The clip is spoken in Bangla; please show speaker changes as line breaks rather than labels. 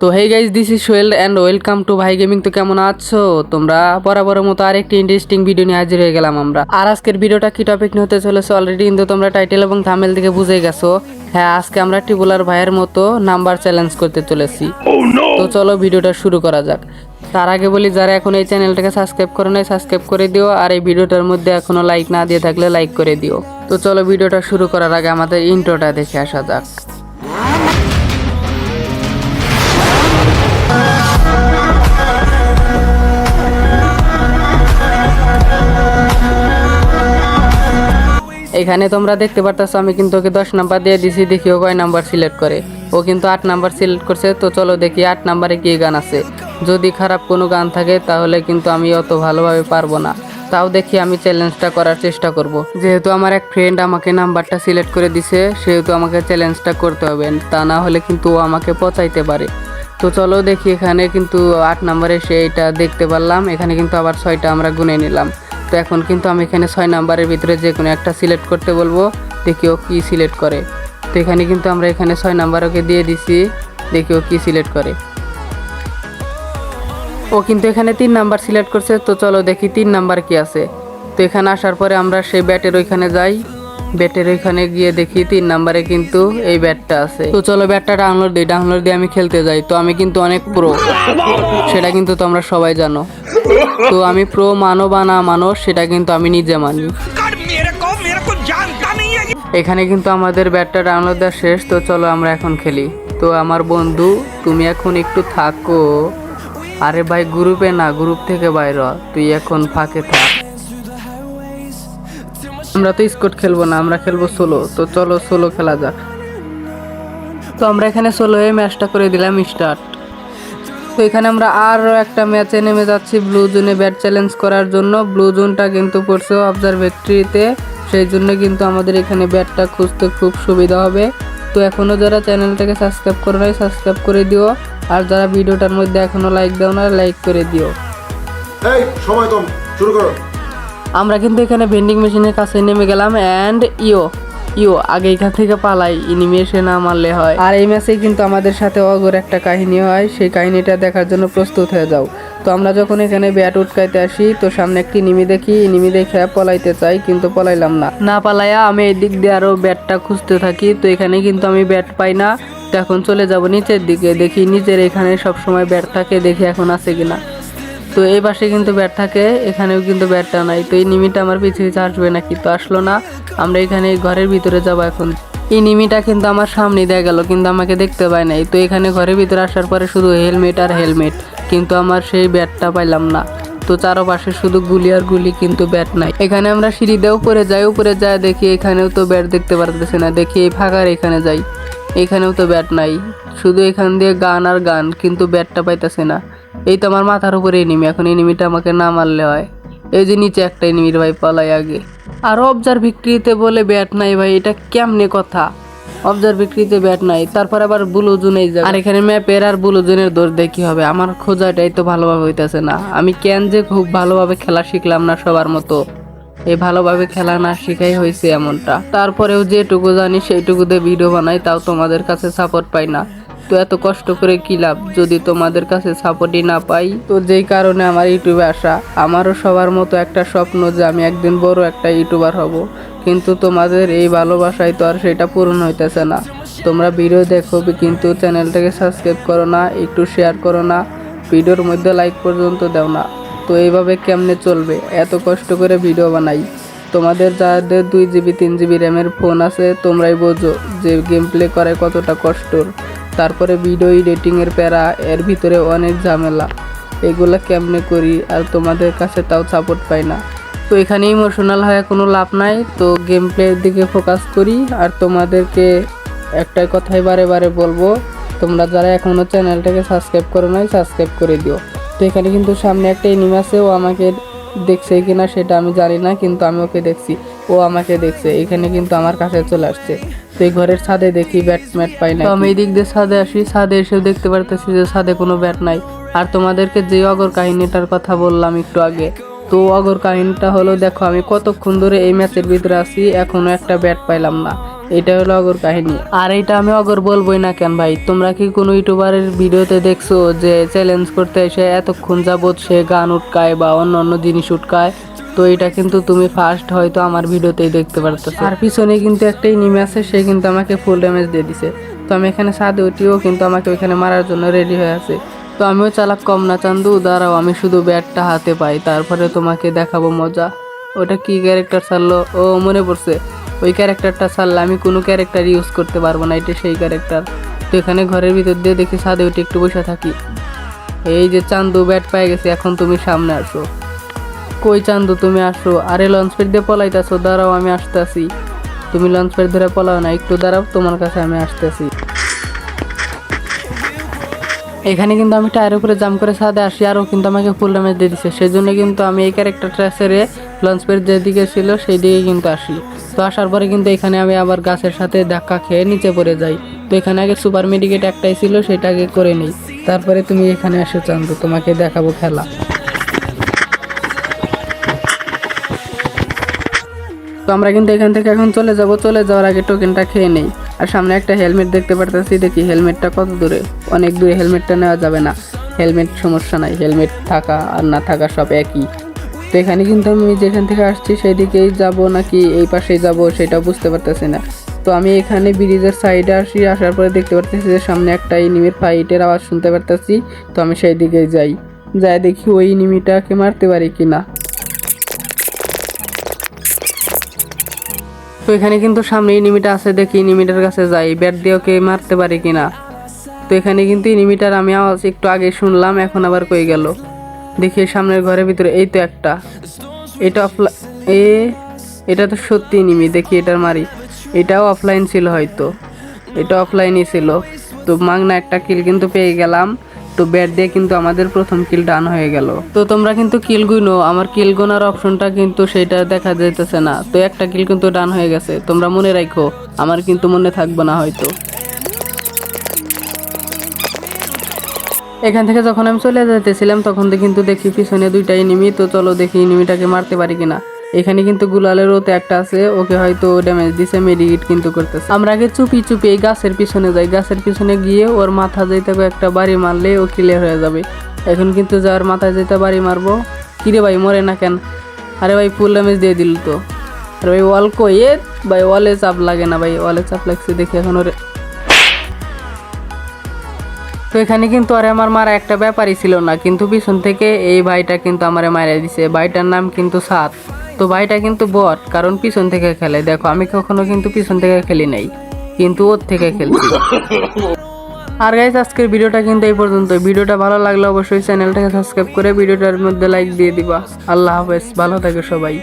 তো hey guys this is Soyel and welcome to ভাই গেমিং তো কেমন আছো? তোমরা বরাবরের মতো আরেকটি ইন্টারেস্টিং ভিডিও নিয়ে হাজির হয়ে গেলাম আমরা। আর আজকের ভিডিওটা কি টপিক নিয়ে হতে চলেছে? অলরেডি কিন্তু তোমরা টাইটেল এবং থামেল দিকে বুঝে গেছো। হ্যাঁ আজকে আমরা টিবুলার ভাইয়ের মতো নাম্বার চ্যালেঞ্জ করতে চলেছি। তো চলো ভিডিওটা শুরু করা যাক। তার আগে বলি যারা এখন এই চ্যানেলটাকে সাবস্ক্রাইব করে নাই সাবস্ক্রাইব করে দিও। আর এই ভিডিওটার মধ্যে এখনও লাইক না দিয়ে থাকলে লাইক করে দিও। তো চলো ভিডিওটা শুরু করার আগে আমাদের ইন্ট্রোটা দেখে আসা যাক। এখানে তোমরা দেখতে পারতেছো, আমি কিন্তু ওকে দশ নাম্বার দিয়ে দিছি, দেখি ও কয় নাম্বার সিলেক্ট করে। ও কিন্তু আট নাম্বার সিলেক্ট করছে, তো চলো দেখি আট নাম্বারে কি গান আছে। যদি খারাপ কোনো গান থাকে, তাহলে কিন্তু আমি অত ভালোভাবে পারব না। তাও দেখি আমি চ্যালেঞ্জটা করার চেষ্টা করব। যেহেতু আমার এক ফ্রেন্ড আমাকে নাম্বারটা সিলেক্ট করে দিছে, সেহেতু আমাকে চ্যালেঞ্জটা করতে হবে, তা না হলে কিন্তু ও আমাকে পচাইতে পারে। তো চলো দেখি এখানে কিন্তু আট নাম্বারে সে এটা দেখতে পারলাম, এখানে কিন্তু আবার ছয়টা আমরা গুনে নিলাম। তো এখন কিন্তু আমি এখানে ছয় নাম্বারের ভিতরে যে কোনো একটা সিলেক্ট করতে বলব, দেখি ও কী সিলেক্ট করে। তো এখানে কিন্তু আমরা এখানে ছয় নাম্বার ওকে দিয়ে দিছি, দেখি ও কী সিলেক্ট করে। ও কিন্তু এখানে তিন নাম্বার সিলেক্ট করছে, তো চলো দেখি তিন নাম্বার কি আছে। তো এখানে আসার পরে আমরা সেই ব্যাটের ওইখানে যাই। ব্যাটের ওইখানে গিয়ে দেখি তিন নাম্বারে কিন্তু এই ব্যাটটা আছে। তো চলো ব্যাটটা ডাউনলোড দিই ডাউনলোড দিয়ে আমি খেলতে যাই। তো আমি কিন্তু অনেক প্রো সেটা কিন্তু তোমরা সবাই জানো। তো আমি প্রো মানো বা না মানো, সেটা কিন্তু আমি নিজে মানি। এখানে কিন্তু আমাদের ব্যাটটা ডাউনলোড দেওয়া শেষ, তো চলো আমরা এখন খেলি। তো আমার বন্ধু, তুমি এখন একটু থাকো। আরে ভাই গ্রুপে না গ্রুপ থেকে বাইর তুই এখন ফাঁকে থাক। আমরা তো স্কোট খেলব না, আমরা খেলব সোলো। তো চলো সোলো খেলা যাক। তো আমরা এখানে সোলো এ ম্যাচটা করে দিলাম স্টার্ট। তো এখানে আমরা আরও একটা ম্যাচে নেমে যাচ্ছি ব্লু জোনে ব্যাট চ্যালেঞ্জ করার জন্য। ব্লু জোনটা কিন্তু পড়ছে অবজারভেটরিতে সেই জন্য কিন্তু আমাদের এখানে ব্যাটটা খুঁজতে খুব সুবিধা হবে। তো এখনও যারা চ্যানেলটাকে সাবস্ক্রাইব করে নাই, সাবস্ক্রাইব করে দিও। আর যারা ভিডিওটার মধ্যে এখনও লাইক দাও না লাইক করে দিও।
এই, সময় কম, শুরু করো।
আমরা কিন্তু এখানে ভেন্ডিং মেশিনের কাছে নেমে গেলাম অ্যান্ড ইও ইও আগে এখান থেকে পালাই এসে না মারলে হয়। আর এই ম্যাচেই কিন্তু আমাদের সাথে অগর একটা কাহিনী হয় সেই কাহিনীটা দেখার জন্য প্রস্তুত হয়ে যাও। তো আমরা যখন এখানে ব্যাট উটকাইতে আসি তো সামনে একটি নিমি দেখি নিমি দেখে পলাইতে চাই কিন্তু পলাইলাম না। না পালাইয়া আমি এই দিক দিয়ে আরও ব্যাটটা খুঁজতে থাকি তো এখানে কিন্তু আমি ব্যাট পাই না। তো এখন চলে যাব নিচের দিকে দেখি নিচের এখানে সবসময় ব্যাট থাকে দেখি এখন আছে কিনা। তো এই পাশে কিন্তু ব্যাট থাকে, এখানেও কিন্তু ব্যাটটা নাই। তো এই নিমিটা আমার পিছু পিছু আসবে নাকি? তো আসলো না, আমরা এখানে ঘরের ভিতরে যাব এখন। এই নিমিটা কিন্তু আমার সামনে দেয়া গেল, কিন্তু আমাকে দেখতে পায় নাই। তো এখানে ঘরের ভিতরে আসার পরে শুধু হেলমেট আর হেলমেট, কিন্তু আমার সেই ব্যাটটা পাইলাম না। তো চারপাশে শুধু গুলি আর গুলি কিন্তু ব্যাট নাই। এখানে আমরা সিঁড়ি দিয়ে উপরে যাই, উপরে যায় দেখি এখানেও তো ব্যাট দেখতে পারতেছে না। দেখি এই ফাঁকার এখানে যাই, এখানেও তো ব্যাট নাই। শুধু এখান দিয়ে গান আর গান, কিন্তু ব্যাটটা পাইতেছে না। এই তো আমার মাথার উপরে এনিমি এখন এনিমিটা আমাকে না মারলে হয়। এই যে নিচে একটা এনিমির ভাই পালাই আগে। আর অবজার বিক্রিতে বলে ব্যাট নাই ভাই, এটা কেমনে কথা? অবজার বিক্রিতে ব্যাট নাই, তারপর আবার বুলু জুনেই যাবে আর এখানে ম্যাপের আর বুলু জুনের দোষ দেখি হবে? আমার খোঁজাটাই তো ভালোভাবে হইতেছে না। আমি কেন যে খুব ভালোভাবে খেলা শিখলাম না সবার মতো। এই ভালোভাবে খেলা না শিখাই হয়েছে এমনটা। তারপরেও যেটুকু জানি সেইটুকু দিয়ে ভিডিও বানাই, তাও তোমাদের কাছে সাপোর্ট পাই না। তো এত কষ্ট করে কি লাভ? যদি তোমাদের কাছে সাপোর্টই না পাই, তো যেই কারণে আমার ইউটিউবে আসা। আমারও সবার মতো একটা স্বপ্ন যে আমি একদিন বড় একটা ইউটিউবার হব। কিন্তু তোমাদের এই ভালোবাসায় তো আর সেটা পূরণ হইতেছে না। তোমরা ভিডিও দেখো, কিন্তু চ্যানেলটাকে সাবস্ক্রাইব করো না, একটু শেয়ার করো না। ভিডিওর মধ্যে লাইক পর্যন্ত দাও না। তো এইভাবে কেমনে চলবে? এত কষ্ট করে ভিডিও বানাই। তোমাদের যাদের দুই জিবি, তিন জিবি র্যামের ফোন আছে, তোমরাই বোঝো যে গেম প্লে করে কতটা কষ্টর। তারপরে ভিডিও এডিটিংয়ের প্যারা, এর ভিতরে অনেক ঝামেলা। এগুলা কেমনে করি আর তোমাদের কাছে তাও সাপোর্ট পাই না। তো এখানে ইমোশনাল হয়ে কোনো লাভ নাই, তো গেম প্লের দিকে ফোকাস করি। আর তোমাদেরকে একটাই কথাই বারে বারে বলব, তোমরা যারা এখনও চ্যানেলটাকে সাবস্ক্রাইব করো নাই সাবস্ক্রাইব করে দিও। তো এখানে কিন্তু সামনে একটা এনিমি আছে, ও আমাকে দেখছে কিনা সেটা আমি জানি না, কিন্তু আমি ওকে দেখছি, ও আমাকে দেখছে, এখানে কিন্তু আমার কাছে চলে আসছে। তো ঘরের ছাদে দেখি ব্যাট ম্যাট পাই না আমি এই দিক দিয়ে ছাদে আসি, ছাদে এসে দেখতে পারতেছি যে ছাদে কোনো ব্যাট নাই। আর তোমাদেরকে যে অগর কাহিনীটার কথা বললাম একটু আগে, তো অগর কাহিনীটা হলো, দেখো আমি কতক্ষণ ধরে এই ম্যাচের ভিতরে আছি, এখনও একটা ব্যাট পাইলাম না। এটা হলো অগর কাহিনী। আর এটা আমি অগর বলবোই না কেন ভাই? তোমরা কি কোনো ইউটিউবারের ভিডিওতে দেখছ যে চ্যালেঞ্জ করতে এসে এতক্ষণ যাবত সে গান উটকায় বা অন্য অন্য জিনিস উটকায়? তো এটা কিন্তু তুমি ফার্স্ট হয়তো আমার ভিডিওতেই দেখতে পারতো আর পিছনে কিন্তু একটা ইনিমি আছে, সে কিন্তু আমাকে ফুল ড্যামেজ দিয়ে দিছে। তো আমি এখানে সাদে উঠিও কিন্তু আমাকে ওইখানে মারার জন্য রেডি হয়ে আছে। তো আমিও চালাক কম না, চান্দু, দাঁড়াও, আমি শুধু ব্যাটটা হাতে পাই, তারপরে তোমাকে দেখাবো মজা। ওটা কি ক্যারেক্টার ছাড়লো? ও, মনে পড়ছে। ওই ক্যারেক্টারটা ছাড়লে আমি কোনো ক্যারেক্টার ইউজ করতে পারব না, এটা সেই ক্যারেক্টার তো এখানে ঘরের ভিতর দিয়ে দেখি, ছাদে উঠে একটু বসে থাকি। এই যে চান্দু ব্যাট পেয়ে গেছে, এখন তুমি সামনে আসো। কই চান্দু তুমি আসো? আরে লঞ্চ প্যাড দিয়ে পলাইতাছো, দাঁড়াও আমি আসতেছি। তুমি লঞ্চ প্যাড ধরে পলাও না, একটু দাঁড়াও, তোমার কাছে আমি আসতেছি। এখানে কিন্তু আমি টায়ার উপরে জাম করে ছাদে আসি, আরও কিন্তু আমাকে ফুল ড্যামেজ দিয়ে দিছে। সেই জন্য কিন্তু আমি এই ক্যারেক্টারটা ছেড়ে লঞ্চ প্যাড যেদিকে ছিল সেই দিকে কিন্তু আসি। তো আসার পরে কিন্তু এখানে আমি আবার গাছের সাথে ধাক্কা খেয়ে নিচে পড়ে যাই। তো এখানে আগে সুপার মেডিকেট একটাই ছিল, সেটা আগে করে নিই। তারপরে তুমি এখানে আসো চান্দু, তোমাকে দেখাবো খেলা। তো আমরা কিন্তু এখান থেকে এখন চলে যাব। চলে যাওয়ার আগে টোকেনটা খেয়ে নেই। আর সামনে একটা হেলমেট দেখতে পারতেছি। দেখি হেলমেটটা কত দূরে? অনেক দূরে হেলমেটটা নেওয়া যাবে না। হেলমেট সমস্যা নাই। হেলমেট থাকা আর না থাকা সব একই। তো এখানে কিন্তু আমি যেখান থেকে আসছি, সেদিকেই যাব নাকি এই পাশেই যাব সেটা বুঝতে পারতেছি না। তো আমি এখানে ব্রিজের সাইডে আসি। আসার পরে দেখতে পারতেছি যে সামনে একটা ইনিমির ফাইটের আওয়াজ শুনতে পারতেছি। তো আমি সেই দিকেই যাই। যাই দেখি ওই ইনিমিটাকে মারতে পারি কিনা। তো এখানে কিন্তু সামনে ইনিমিটা আছে, দেখি ইনিমিটার কাছে যাই। ব্যাট দিয়ে ওকে মারতে পারি কিনা? তো এখানে কিন্তু ইনিমিটার, আমি আওয়াজ একটু আগে শুনলাম, এখন আবার কই গেল? দেখি সামনের ঘরের ভিতরে এই তো একটা। এটা অফলাইন এ, এটা তো সত্যি ইনিমি, দেখি এটার মারি। এটাও অফলাইন ছিল হয়তো। এটা অফলাইনই ছিল। তো মাগনা একটা কিল কিন্তু পেয়ে গেলাম। তো ব্যাট দিয়ে কিন্তু আমাদের প্রথম কিল ডান হয়ে গেল। তো তোমরা কিন্তু কিল গুনো, আমার কিল গোনার অপশনটা কিন্তু সেটা দেখা যাইতেছে না। তো একটা কিল কিন্তু ডান হয়ে গেছে, তোমরা মনে রাখো আমার কিন্তু মনে থাকবে না হয়তো। এখান থেকে যখন আমি চলে যেতেছিলাম তখন কিন্তু দেখি পিছনে দুইটা এনিমি তো চলো দেখি এনিমিটাকে মারতে পারি কিনা। এখানে কিন্তু গুলালের ওতে একটা আছে, ওকে হয়তো ড্যামেজ দিছে মেডিকেট কিন্তু করতেছে। আমরা আগে চুপি চুপি এই গাছের পিছনে যাই, গাছের পিছনে গিয়ে ওর মাথা যাইতে একটা বাড়ি মারলে ও ক্লিয়ার হয়ে যাবে। এখন কিন্তু যার মাথায় যেতে বাড়ি মারবো, কিরে ভাই, মরে না কেন? আরে ভাই ফুল ড্যামেজ দিয়ে দিল তো। আরে ভাই ওয়াল এ, ভাই ওয়ালে চাপ লাগে না ভাই ওয়ালে চাপ লাগছে দেখি এখন ওরে। তো এখানে কিন্তু আরে আমার মারা একটা ব্যাপারই ছিল না, কিন্তু পিছন থেকে এই ভাইটা কিন্তু আমারে মারা দিছে। ভাইটার নাম কিন্তু সাত। তো ভাইটা কিন্তু বট কারণ পিছন থেকে খেলে। দেখো, আমি কখনো কিন্তু পিছন থেকে খেলি নাই, কিন্তু ওর থেকে খেলছি। আর গাইজ আজকের ভিডিওটা কিন্তু এই পর্যন্ত ভিডিওটা ভালো লাগলে অবশ্যই চ্যানেলটাকে সাবস্ক্রাইব করে ভিডিওটার মধ্যে লাইক দিয়ে দিবা। আল্লাহ হাফেজ, ভালো থাকে সবাই।